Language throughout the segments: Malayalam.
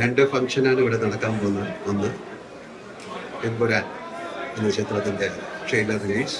രണ്ട് ഫംഗ്ഷനാണ് ഇവിടെ നടക്കാൻ പോകുന്നത് ഒന്ന്. എമ്പുരാൻ എന്ന ചിത്രത്തിന്റെ ട്രെയിലർ റിലീസ്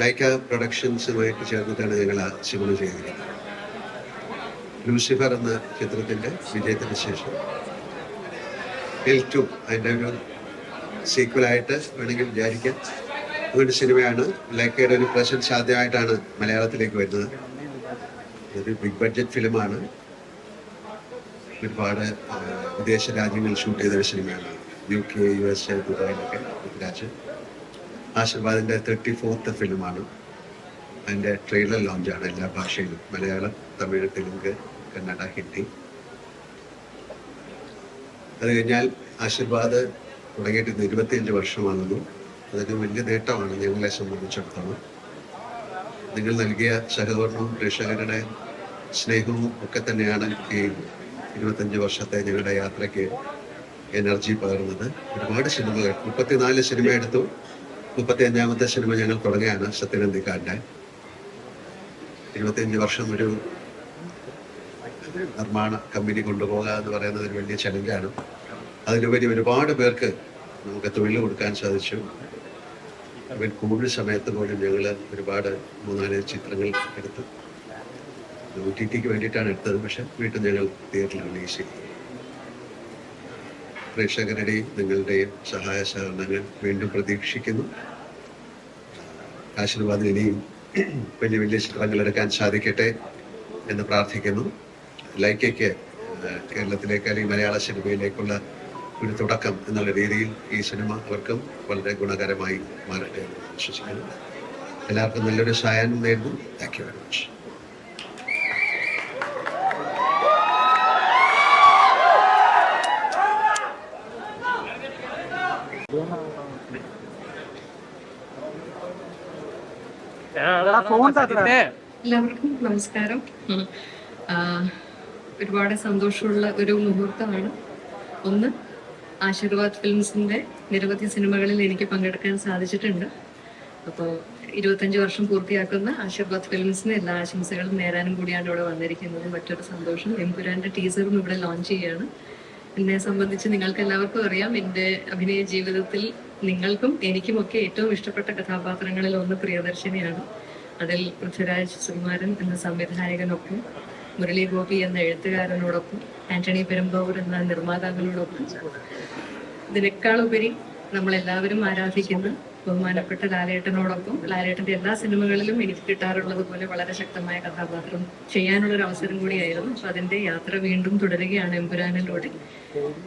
ലൈക്ക പ്രൊഡക്ഷൻസുമായിട്ട് ചേർന്നിട്ടാണ് ഞങ്ങൾ ആ സിനിമ ചെയ്തിരിക്കുന്നത്. ലൂസിഫർ എന്ന ചിത്രത്തിന്റെ വിജയത്തിന് ശേഷം എൽ ടു അതിന്റെ ഒരു സീക്വലായിട്ട് വേണമെങ്കിൽ വിചാരിക്കാം. ഒരു സിനിമയാണ് ലൈക്കയുടെ ഒരു പ്രസൻസ് ആദ്യമായിട്ടാണ് മലയാളത്തിലേക്ക് വരുന്നത്. ഒരു ബിഗ് ബഡ്ജറ്റ് ഫിലിമാണ് ഒരുപാട് വിദേശ രാജ്യങ്ങളിൽ ഷൂട്ട് ചെയ്ത ഒരു സിനിമയാണ്. U K U S A ദുബായിലൊക്കെ Prithviraj. ആശീർവാദിന്റെ തേർട്ടി ഫോർത്ത് ഫിലിമാണ് അതിന്റെ ട്രെയിലർ ലോഞ്ചാണ് എല്ലാ ഭാഷയിലും. മലയാളം തമിഴ് തെലുങ്ക് കന്നഡ ഹിന്ദി. അത് കഴിഞ്ഞാൽ ആശീർവാദ് തുടങ്ങിയിട്ട് ഇരുപത്തിയഞ്ച് വർഷമാകുന്നു അതൊരു വലിയ നേട്ടമാണ് ഞങ്ങളെ സംബന്ധിച്ചിടത്തോളം. നിങ്ങൾ നൽകിയ സഹകരണവും പ്രേക്ഷകരുടെ സ്നേഹവും ഒക്കെ തന്നെയാണ് ഈ ഇരുപത്തഞ്ച് വർഷത്തെ ഞങ്ങളുടെ യാത്രയ്ക്ക് എനർജി പകർന്നത്. ഒരുപാട് സിനിമകൾ. മുപ്പത്തിനാല് സിനിമ എടുത്തു. മുപ്പത്തി അഞ്ചാമത്തെ സിനിമ ഞങ്ങൾ തുടങ്ങുകയാണ് സത്യനന്ദിക്കാരന്റെ ഇരുപത്തിയഞ്ച് വർഷം ഒരു നിർമ്മാണ കമ്പനി കൊണ്ടുപോകുക എന്ന് പറയുന്നത് ഒരു വലിയ ചലഞ്ചാണ്. അതിലുപരി ഒരുപാട് പേർക്ക് നമുക്ക് തൊഴിൽ കൊടുക്കാൻ സാധിച്ചു. അവൻ കോവിഡ് സമയത്ത് പോലും ഞങ്ങൾ ഒരുപാട് മൂന്നാൽ ചിത്രങ്ങൾ എടുത്തു. ഒ ടി ടിക്ക് വേണ്ടിയിട്ടാണ് എടുത്തത്. പക്ഷെ വീട്ടിൽ ഞങ്ങൾ തിയേറ്ററിൽ റിലീസ് പ്രേക്ഷകരുടെയും നിങ്ങളുടെയും സഹായ സഹകരണങ്ങൾ വീണ്ടും പ്രതീക്ഷിക്കുന്നു. ആശീർവാദം ഇനിയും വലിയ വലിയ ചിത്രങ്ങൾ എടുക്കാൻ സാധിക്കട്ടെ എന്ന് പ്രാർത്ഥിക്കുന്നു. ലൈക്കയ്ക്ക് കേരളത്തിലേക്ക് അല്ലെങ്കിൽ മലയാള സിനിമയിലേക്കുള്ള ഒരു തുടക്കം എന്നുള്ള രീതിയിൽ ഈ സിനിമ അവർക്കും വളരെ ഗുണകരമായി മാറട്ടെ എന്ന് വിശ്വസിക്കുന്നു എല്ലാവർക്കും നല്ലൊരു സഹായം നേരുന്നു. താങ്ക് യു വെരി മച്ച് എല്ലാവർക്കും നമസ്കാരം. ഒരുപാട് സന്തോഷമുള്ള ഒരു മുഹൂർത്തമാണ്. ഒന്ന് ആശീർവാദ് ഫിലിംസിന്റെ നിരവധി സിനിമകളിൽ എനിക്ക് പങ്കെടുക്കാൻ സാധിച്ചിട്ടുണ്ട്. അപ്പോൾ ഇരുപത്തഞ്ച് വർഷം പൂർത്തിയാക്കുന്ന ആശീർവാദ് ഫിലിംസിന് എല്ലാ ആശംസകളും നേരാനും കൂടിയാണ് ഇവിടെ വന്നിരിക്കുന്നത്. മറ്റൊരു സന്തോഷം. എംപുരാന്റെ ടീസറും ഇവിടെ ലോഞ്ച് ചെയ്യാണ്. എന്നെ സംബന്ധിച്ച് നിങ്ങൾക്ക് എല്ലാവർക്കും അറിയാം. എന്റെ അഭിനയ ജീവിതത്തിൽ നിങ്ങൾക്കും എനിക്കും ഒക്കെ ഏറ്റവും ഇഷ്ടപ്പെട്ട കഥാപാത്രങ്ങളിൽ ഒന്ന് പ്രിയദർശിനിയാണ്. അതിൽ പൃഥ്വിരാജ് സുകുമാരൻ എന്ന സംവിധായകനൊപ്പം മുരളി ഗോപി എന്ന എഴുത്തുകാരനോടൊപ്പം ആന്റണി പെരുമ്പാവൂർ എന്ന നിർമ്മാതാക്കളോടൊപ്പം. ഇതിനേക്കാളുപരി നമ്മളെല്ലാവരും ആരാധിക്കുന്ന ബഹുമാനപ്പെട്ട ലാലേട്ടനോടൊപ്പം ലാലേട്ടന്റെ എല്ലാ സിനിമകളിലും എനിക്ക് കിട്ടാറുള്ളത് പോലെ വളരെ ശക്തമായ കഥാപാത്രം ചെയ്യാനുള്ള ഒരു അവസരം കൂടിയായിരുന്നു. അപ്പൊ അതിന്റെ യാത്ര വീണ്ടും തുടരുകയാണ് എമ്പുരാനിലൂടെ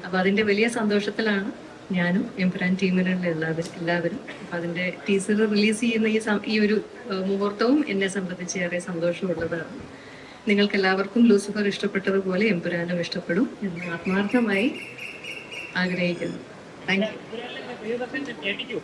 അപ്പൊ അതിന്റെ വലിയ സന്തോഷത്തിലാണ് ഞാനും എംപുരാൻ ടീമിലുള്ള എല്ലാവരും എല്ലാവരും. അപ്പൊ അതിന്റെ ടീസർ റിലീസ് ചെയ്യുന്ന ഈ ഈ ഒരു മുഹൂർത്തവും എന്നെ സംബന്ധിച്ച് ഏറെ സന്തോഷമുള്ളതാണ്. നിങ്ങൾക്ക് എല്ലാവർക്കും ലൂസിഫർ ഇഷ്ടപ്പെട്ടതുപോലെ എംപുരാനും ഇഷ്ടപ്പെടും എന്ന് ആത്മാർത്ഥമായി ആഗ്രഹിക്കുന്നു. Thank you ഞെട്ടിക്കൂ